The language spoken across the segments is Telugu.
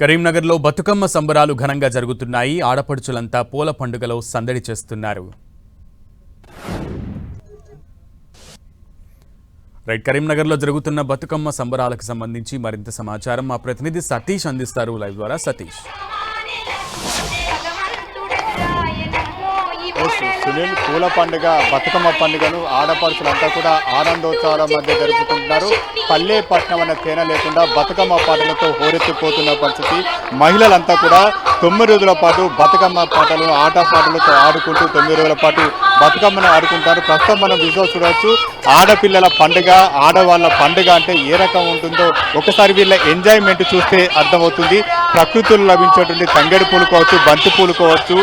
కరీంనగర్లో బతుకమ్మ సంబరాలు ఘనంగా జరుగుతున్నాయి. ఆడపడుచులంతా పూల పండుగలో సందడి చేస్తున్నారు. రైట్ కరీంనగర్లో జరుగుతున్న బతుకమ్మ సంబరాలకు సంబంధించి మరింత సమాచారం మా ప్రతినిధి సతీష్ అందిస్తారు. లైవ్ ద్వారా సతీష్. సునీల్ పూల పండుగ బతుకమ్మ పండుగను ఆడపడుచులంతా కూడా ఆనందోత్సవాల మధ్య జరుపుకుంటున్నారు. పల్లె పట్నం అన్న తేన లేకుండా బతుకమ్మ పాటలతో హోరెత్తిపోతున్న పరిస్థితి. మహిళలంతా కూడా తొమ్మిది రోజుల పాటు బతుకమ్మ పాటలు ఆట పాటలతో ఆడుకుంటూ తొమ్మిది రోజుల పాటు బతుకమ్మను ఆడుకుంటారు. ప్రస్తుతం మనం విజువల్ చూడవచ్చు. ఆడపిల్లల పండుగ ఆడవాళ్ళ పండుగ అంటే ఏ రకం ఉంటుందో ఒకసారి వీళ్ళ ఎంజాయ్మెంట్ చూస్తే అర్థమవుతుంది. ప్రకృతిలో లభించేటువంటి తంగడి పూలు కావచ్చు బంతి పూలు కావచ్చు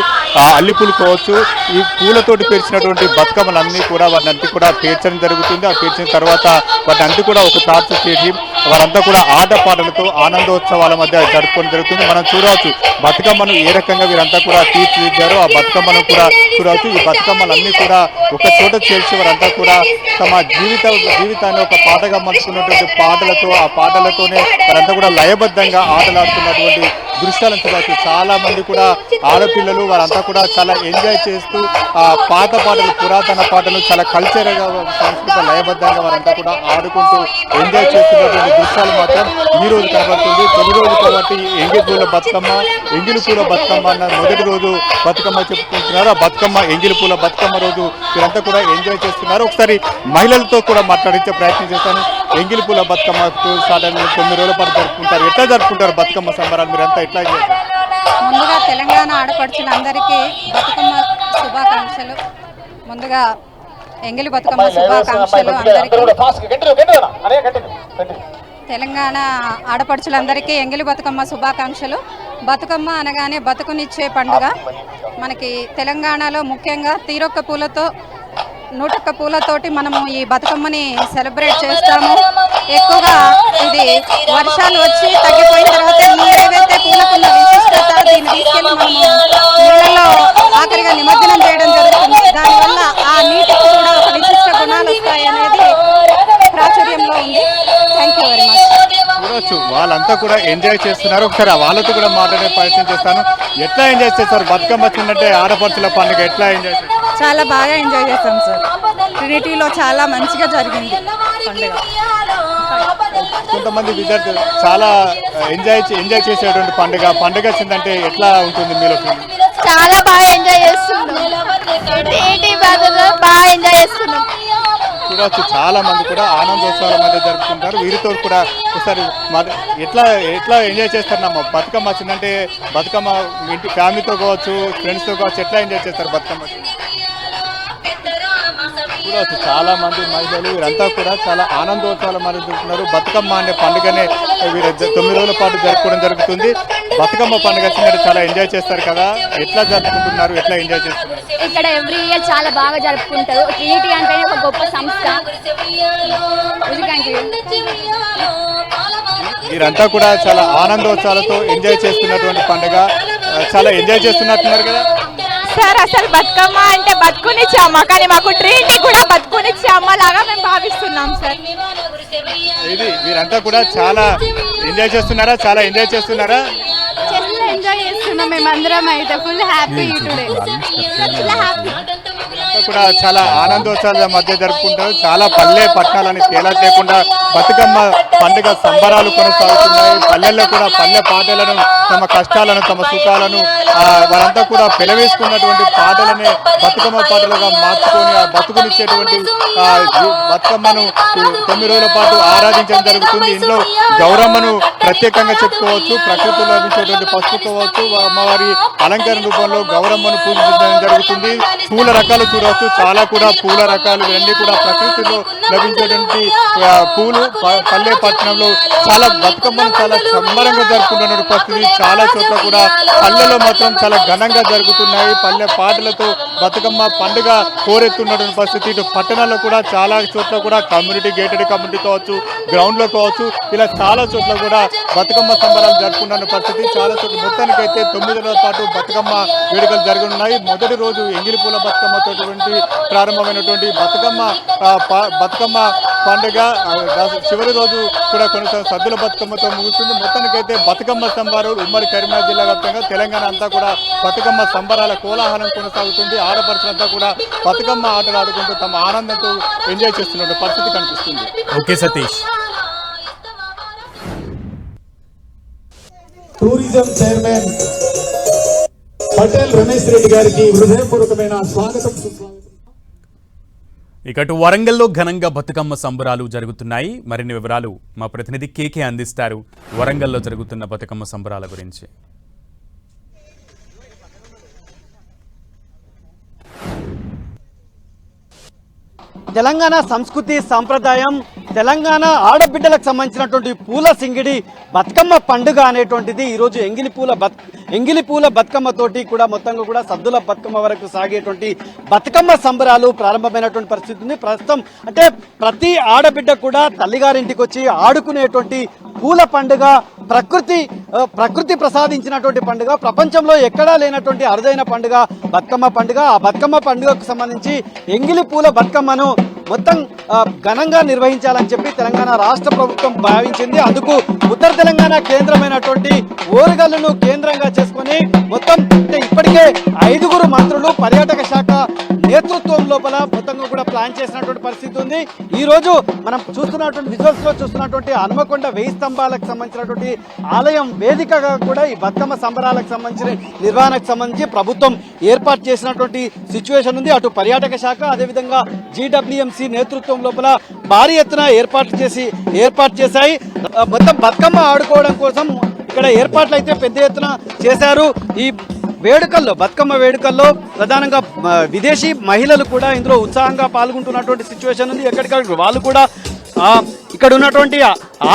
అల్లి పూలు కావచ్చు ఈ పూలతోటి పేర్చినటువంటి బతుకమ్మలన్నీ కూడా వాటిని కూడా పేర్చడం జరుగుతుంది. ఆ పేర్చిన తర్వాత వాటిని కూడా ఒక ప్రార్థన చేసి వారంతా కూడా ఆటపాటలతో ఆనందోత్సవాల మధ్య జరుపుకోవడం జరుగుతుంది. మనం చూడవచ్చు బతుకమ్మను ఏ రకంగా వీరంతా కూడా తీర్చిదిద్దారో ఆ బతుకమ్మను కూడా చూడవచ్చు. ఈ బతుకమ్మలన్నీ కూడా ఒక చోట చేర్చి వారంతా కూడా తమ జీవిత జీవితాన్ని ఒక పాటగా మలుచుకున్నటువంటి పాటలతో ఆ పాటలతోనే వారంతా కూడా లయబద్ధంగా ఆటలాడుతున్నటువంటి దృశ్యాలను చూడవచ్చు. చాలా మంది కూడా ఆడపిల్లలు వారంతా కూడా చాలా ఎంజాయ్ చేస్తూ ఆ పాత పాటలు పురాతన పాటలు చాలా కల్చర్గా సంస్కృత లయబద్ధంగా వారంతా కూడా ఆడుకుంటూ ఎంజాయ్ చేస్తున్నటువంటి దృశ్యాలు మాత్రం ఈ రోజు కనబడుతుంది. తొలి రోజు కాబట్టి ఎంగిలి పూల బతుకమ్మ ఎంగిలి పూల బతుకమ్మ అన్న మొదటి రోజు బతుకమ్మ చెప్పుకుంటున్నారు. ఆ బతుకమ్మ ఎంగిలి పూల బతుకమ్మ రోజు వీరంతా కూడా ఎంజాయ్ చేస్తున్నారు. ఒకసారి మహిళలతో కూడా మాట్లాడించే ప్రయత్నం చేస్తాను. ఎంగిలి పూల బతుకమ్మ అయిన తొమ్మిది రోజుల పాటు జరుపుకుంటారు. ఎట్లా జరుపుకుంటారు బతుకమ్మ సంబరాలు? మీరంతా ఎట్లా చేస్తారు? ముందుగా తెలంగాణ ఆడపడుచులందరికీ బతుకమ్మ శుభాకాంక్షలు. ముందుగా ఎంగిలి బతుకమ్మ శుభాకాంక్షలు అందరికీ. తెలంగాణ ఆడపడుచులందరికీ ఎంగిలి బతుకమ్మ శుభాకాంక్షలు. బతుకమ్మ అనగానే బతుకునిచ్చే పండుగ. మనకి తెలంగాణలో ముఖ్యంగా తీరొక్క పూలతో నూటొక్క పూలతోటి మనము ఈ బతుకమ్మని సెలబ్రేట్ చేస్తాము. ఎక్కువగా ఇది వర్షాలు వచ్చి తగ్గిపోయిన తర్వాత ఈ ఏవైతే పూలకున్న విశిష్టత దీన్ని తీసుకెళ్ళి మనము నీళ్ళలో ఆఖరిగా నిమజ్జనం చేయడం జరుగుతుంది. దానివల్ల ఆ నీటికి కూడా ఒక విశిష్ట గుణాలు వస్తాయి అనేది ప్రాచుర్యంలో ఉంది. థ్యాంక్ యూ వెరీ మచ్ చూడొచ్చు. వాళ్ళంతా కూడా ఎంజాయ్ చేస్తున్నారు. ఒకసారి వాళ్ళతో కూడా మాట్లాడే ప్రయత్నం చేస్తాను. ఎట్లా ఎంజాయ్ చేస్తారు? బతుకమ్మ వచ్చిందంటే ఆడపడుచుల పండుగ ఎట్లా ఎంజాయ్ చేస్తారు? చాలా బాగా ఎంజాయ్ చేస్తాం సార్ ట్రినిటీలో చాలా మంచిగా జరిగింది పండుగ. కొంతమంది విద్యార్థులు చాలా ఎంజాయ్ ఎంజాయ్ చేసేటువంటి పండుగ. పండుగ వచ్చిందంటే ఎట్లా ఉంటుంది మీలో? చాలా బాగా ఎంజాయ్ చేస్తున్నాం. ఏంటి బాగా ఎంజాయ్ చేస్తున్నాం. చూడవచ్చు చాలా మంది కూడా ఆనందోత్సవాల మధ్య జరుపుకుంటారు. వీరితో కూడా ఒకసారి ఎట్లా ఎట్లా ఎంజాయ్ చేస్తారమ్మా బతుకమ్మ వచ్చిందంటే బతుకమ్మ ఇంటి ఫ్యామిలీతో కావచ్చు ఫ్రెండ్స్తో కావచ్చు ఎట్లా ఎంజాయ్ చేస్తారు బతుకమ్మ? వచ్చింది చూడవచ్చు చాలా మంది మహిళలు వీరంతా కూడా చాలా ఆనందోత్సవాల మధ్య జరుపుతున్నారు బతుకమ్మ అనే పండుగనే వీరు తొమ్మిది రోజుల పాటు జరుపుకోవడం జరుగుతుంది. బతుకమ్మ పండుగ వచ్చినట్టు చాలా ఎంజాయ్ చేస్తారు కదా. ఎట్లా జరుపుకుంటున్నారు? ఎట్లా ఎంజాయ్ చేస్తున్నారు? ఇక్కడ ఎవ్రీ ఇయర్ చాలా బాగా జరుపుకుంటారు. ట్రినిటీ అంటేనే ఒక గొప్ప సంస్థ. వీరంతా కూడా చాలా ఆనందోత్సవాలతో ఎంజాయ్ చేస్తున్నటువంటి పండుగ. చాలా ఎంజాయ్ చేస్తున్నట్టున్నారు కదా. సార్ అసలు బతుకమ్మ అంటే బతుకునిచ్చే అమ్మ కానీ మాకు ట్రీట్ని కూడా బతుకునిచ్చే అమ్మ లాగా మేము భావిస్తున్నాం సార్. ఇది వీరంతా కూడా చాలా ఎంజాయ్ చేస్తున్నారా? చాలా ఎంజాయ్ చేస్తున్నారా? ఎంజాయ్ చేస్తున్నాం. మేమందరం అయితే ఫుల్ హ్యాపీ టుడే కూడా చాలా ఆనందోత్సవాల మధ్య జరుపుకుంటారు. చాలా పల్లె పట్టణాలని తేలా లేకుండా బతుకమ్మ పండుగ సంబరాలు కొనసాగుతున్నాయి. పల్లెల్లో కూడా పల్లె పాటలను తమ కష్టాలను తమ సుఖాలను వారంతా కూడా పిలవేసుకున్నటువంటి పాటలనే బతుకమ్మ పాటలుగా మార్చుకొని ఆ బతుకునిచ్చేటువంటి బతుకమ్మను తొమ్మిది రోజుల పాటు ఆరాధించడం జరుగుతుంది. ఇందులో గౌరమ్మను ప్రత్యేకంగా చెప్పుకోవచ్చు ప్రకృతిలో లభించేటువంటి పసుపు కావచ్చు అమ్మవారి అలంకరణ రూపంలో గౌరమ్మను పూజించడం జరుగుతుంది. పూల రకాలు చూడవచ్చు చాలా కూడా పూల రకాలు ఇవన్నీ కూడా ప్రకృతిలో లభించేటువంటి పూలు పల్లె పల్లె పట్టణంలో చాలా బతుకమ్మను చాలా సంబరంగా జరుపుకుంటున్న పరిస్థితి చాలా చోట్ల కూడా పల్లెలో మాత్రం చాలా ఘనంగా జరుగుతున్నాయి పల్లె పాటలతో బతుకమ్మ పండుగ కోరెత్తున్నటువంటి పరిస్థితి. ఇటు పట్టణాల్లో కూడా చాలా చోట్ల కూడా కమ్యూనిటీ గేటెడ్ కమ్యూనిటీ కావచ్చు గ్రౌండ్లో కావచ్చు ఇలా చాలా చోట్ల కూడా బతుకమ్మ సంబరాలు జరుపుకుంటున్న పరిస్థితి. చాలా చోట్ల మొత్తానికైతే తొమ్మిది రోజుల పాటు బతుకమ్మ వేడుకలు జరగనున్నాయి. మొదటి రోజు ఎంగిలి పూల బతుకమ్మతో ప్రారంభమైనటువంటి బతుకమ్మ బతుకమ్మ పండుగ చివరి రోజు కూడా కొనసాగు సద్దుల బతుకమ్మతో ముగుస్తుంది. మొత్తానికైతే బతుకమ్మ సంబరాలు ఉమ్మడి కరీంనగర్ జిల్లా వ్యాప్తంగా తెలంగాణ అంతా కూడా బతుకమ్మ సంబరాల కోలాహలం కొనసాగుతుంది. ఆడపడుచులంతా కూడా బతుకమ్మ ఆటలు ఆడుకుంటూ తమ ఆనందంతో ఎంజాయ్ చేస్తున్న పరిస్థితి కనిపిస్తుంది. Okay Satish. Tourism chairman Patel Ramesh Reddy గారికి హృదయపూర్వకమైన స్వాగతం. ఇకటు ఇక అటు వరంగల్లో ఘనంగా బతుకమ్మ సంబరాలు జరుగుతున్నాయి. మరిన్ని వివరాలు మా ప్రతినిధి కేకే అందిస్తారు. వరంగల్లో జరుగుతున్న బతుకమ్మ సంబరాల గురించి. తెలంగాణ సంస్కృతి సాంప్రదాయం తెలంగాణ ఆడబిడ్డలకు సంబంధించినటువంటి పూల సింగిడి బతుకమ్మ పండుగ అనేటువంటిది ఈరోజు ఎంగిలి పూల బత్ ఎంగిలి పూల బతుకమ్మ తోటి కూడా మొత్తంగా కూడా సద్దుల బతుకమ్మ వరకు సాగేటువంటి బతుకమ్మ సంబరాలు ప్రారంభమైనటువంటి పరిస్థితి ఉంది. ప్రస్తుతం అంటే ప్రతి ఆడబిడ్డ కూడా తల్లిగారింటికి వచ్చి ఆడుకునేటువంటి పూల పండుగ ప్రకృతి ప్రకృతి ప్రసాదించినటువంటి పండుగ ప్రపంచంలో ఎక్కడా లేనటువంటి అరుదైన పండుగ బతుకమ్మ పండుగ. ఆ బతుకమ్మ పండుగకు సంబంధించి ఎంగిలి పూల బతుకమ్మను మొత్తం ఘనంగా నిర్వహించాలని చెప్పి తెలంగాణ రాష్ట్ర ప్రభుత్వం భావించింది. అందుకు ఉత్తర తెలంగాణ కేంద్రమైనటువంటి ఓరుగల్లును కేంద్రంగా చేసుకుని మొత్తం ఇప్పటికే ఐదుగురు మంత్రులు పర్యాటక శాఖ నేతృత్వం లోపల మొత్తంగా కూడా ప్లాన్ చేసినటువంటి పరిస్థితి ఉంది. ఈ రోజు మనం చూస్తున్నటువంటి విజువల్స్లో చూస్తున్నటువంటి హనుమకొండ వెయ్యి స్తంభాలకు సంబంధించినటువంటి ఆలయం వేదికగా కూడా ఈ బతుకమ్మ సంబరాలకు సంబంధించిన నిర్వహణకు సంబంధించి ప్రభుత్వం ఏర్పాటు చేసినటువంటి సిచ్యువేషన్ ఉంది. అటు పర్యాటక శాఖ అదేవిధంగా జీడబ్ల్యూఎంసీ నేతృత్వం లోపల భారీ ఎత్తున ఏర్పాటు చేసి ఏర్పాటు చేశాయి. మొత్తం బతుకమ్మ ఆడుకోవడం కోసం ఇక్కడ ఏర్పాట్లు అయితే పెద్ద ఎత్తున చేశారు. ఈ వేడుకల్లో బతుకమ్మ వేడుకల్లో ప్రధానంగా విదేశీ మహిళలు కూడా ఇందులో ఉత్సాహంగా పాల్గొంటున్నటువంటి సిచ్యువేషన్ ఉంది. ఎక్కడికక్కడ వాళ్ళు కూడా ఇక్కడ ఉన్నటువంటి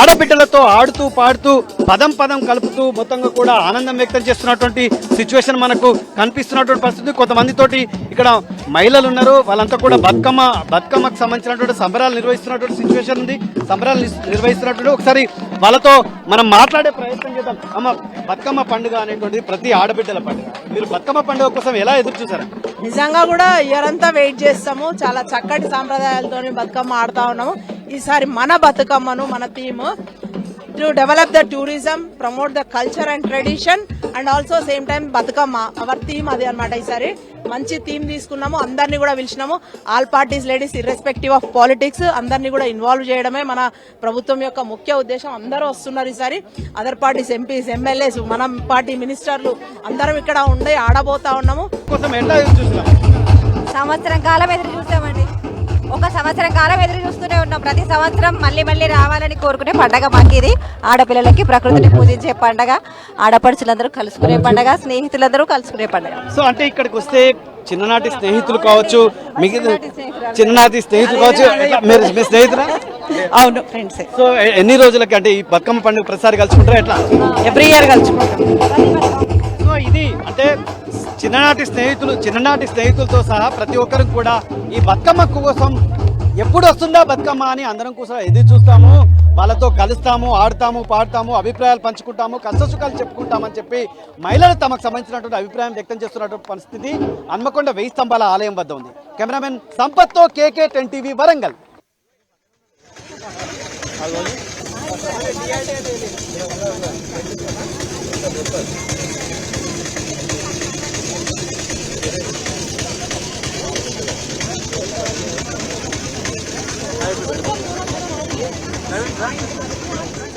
ఆడబిడ్డలతో ఆడుతూ పాడుతూ పదం పదం కలుపుతూ మొత్తంగా కూడా ఆనందం వ్యక్తం చేస్తున్నటువంటి సిచ్యువేషన్ మనకు కనిపిస్తున్నటువంటి పరిస్థితి. కొంతమందితోటి ఇక్కడ మహిళలు ఉన్నారు వాళ్ళంతా కూడా బతుకమ్మ బతుకమ్మకు సంబంధించినటువంటి సంబరాలు నిర్వహిస్తున్నటువంటి సిచ్యువేషన్ ఉంది. సంబరాలు నిర్వహిస్తున్నటువంటి ఒకసారి వాళ్ళతో మనం మాట్లాడే ప్రయత్నం చేద్దాం. అమ్మ బతుకమ్మ పండుగ అనేటువంటిది ప్రతి ఆడబిడ్డల పండుగ. మీరు బతుకమ్మ పండుగ కోసం ఎలా ఎదురు చూసారు? నిజంగా కూడా ఇయర్ అంతా వెయిట్ చేస్తాము. చాలా చక్కటి సాంప్రదాయాలతోని బతుకమ్మ ఆడుతా ఉన్నాము. ఈసారి మన బతుకమ్మను మన theme to develop the tourism promote the culture and tradition and also same time Bathukamma. Our theme అది అనమాట ఈసారి. మంచి థీమ్ తీసుకున్నాము. అందరినీ కూడా పిలిచినాము. All parties ladies irrespective of politics అందరినీ కూడా ఇన్వాల్వ్ చేయడమే మన ప్రభుత్వం యొక్క ముఖ్య ఉద్దేశం. అందరూ వస్తున్నారు ఈసారి. అదర్ పార్టీస్ ఎంపీస్ ఎమ్మెల్యేస్ మన పార్టీ మినిస్టర్లు అందరం ఇక్కడ ఉండి ఆడబోతా ఉన్నాము. సంవత్సరం కాలం ఎదురు ఒక సంవత్సరం కాలం ఎదురు చూస్తూనే ఉన్నాం. ప్రతి సంవత్సరం మళ్ళీ మళ్ళీ రావాలని కోరుకునే పండగ మాకు ఇది ఆడపిల్లలకి ప్రకృతిని పూజించే పండగ ఆడపడుచులందరూ కలుసుకునే పండగ స్నేహితులందరూ కలుసుకునే పండగ. సో అంటే ఇక్కడికి వస్తే చిన్ననాటి స్నేహితులు కావచ్చు మిగతా చిన్ననాటి స్నేహితులు కావచ్చు? మీరు మీ స్నేహితురా అవును ఫ్రెండ్స్. సో ఎన్ని రోజులకి అంటే ఈ బతుకమ్మ పండుగ ప్రతిసారి కలుసుకుంటారా ఎట్లా? Every year కలుసుకుంటాం. సో ఇది అంటే చిన్ననాటి స్నేహితులు చిన్ననాటి స్నేహితులతో సహా ప్రతి ఒక్కరు కూడా ఈ బతుకమ్మ కోసం ఎప్పుడు వస్తుందా బతుకమ్మ అని అందరం కోసం ఎదురు చూస్తాము. వాళ్ళతో కలుస్తాము ఆడతాము పాడతాము అభిప్రాయాలు పంచుకుంటాము కష్టసుఖాలు చెప్పుకుంటామని చెప్పి మహిళలు తమకు సంబంధించినటువంటి అభిప్రాయం వ్యక్తం చేస్తున్నటువంటి పరిస్థితి హన్మకొండ వెయ్యి స్తంభాల ఆలయం వద్ద ఉంది. Cameraman సంపత్తో KK ten TV Warangal. Very nice.